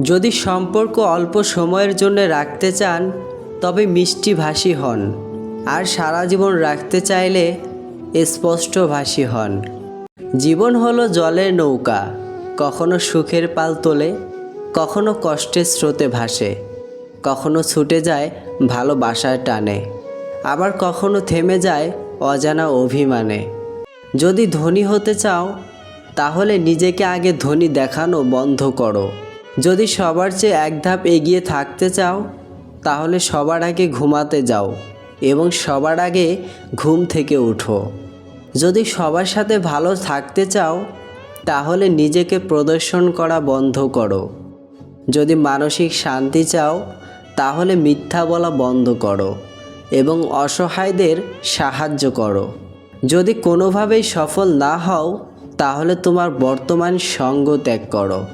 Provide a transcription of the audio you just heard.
যদি সম্পর্ক অল্প সময়ের জন্য রাখতে চান, তবে মিষ্টি ভাষী হন। আর সারা জীবন রাখতে চাইলে স্পষ্ট ভাষী হন। জীবন হলো জলের নৌকা, কখনো সুখের পাল তোলে, কখনো কষ্টের স্রোতে ভাসে, কখনো ছুটে যায় ভালোবাসার টানে, আবার কখনো থেমে যায় অজানা অভিমানে। যদি ধনী হতে চাও, তাহলে নিজেকে আগে ধনী দেখানো বন্ধ করো। যদি সবার চেয়ে এক ধাপ এগিয়ে থাকতে চাও, তাহলে সবার আগে ঘুমাতে যাও এবং সবার আগে ঘুম থেকে উঠো। যদি সবার সাথে ভালো থাকতে চাও, তাহলে নিজেকে প্রদর্শন করা বন্ধ করো। যদি মানসিক শান্তি চাও, তাহলে মিথ্যা বলা বন্ধ করো এবং অসহায়দের সাহায্য করো। যদি কোনোভাবেই সফল না হও, তাহলে তোমার বর্তমান সঙ্গ ত্যাগ করো।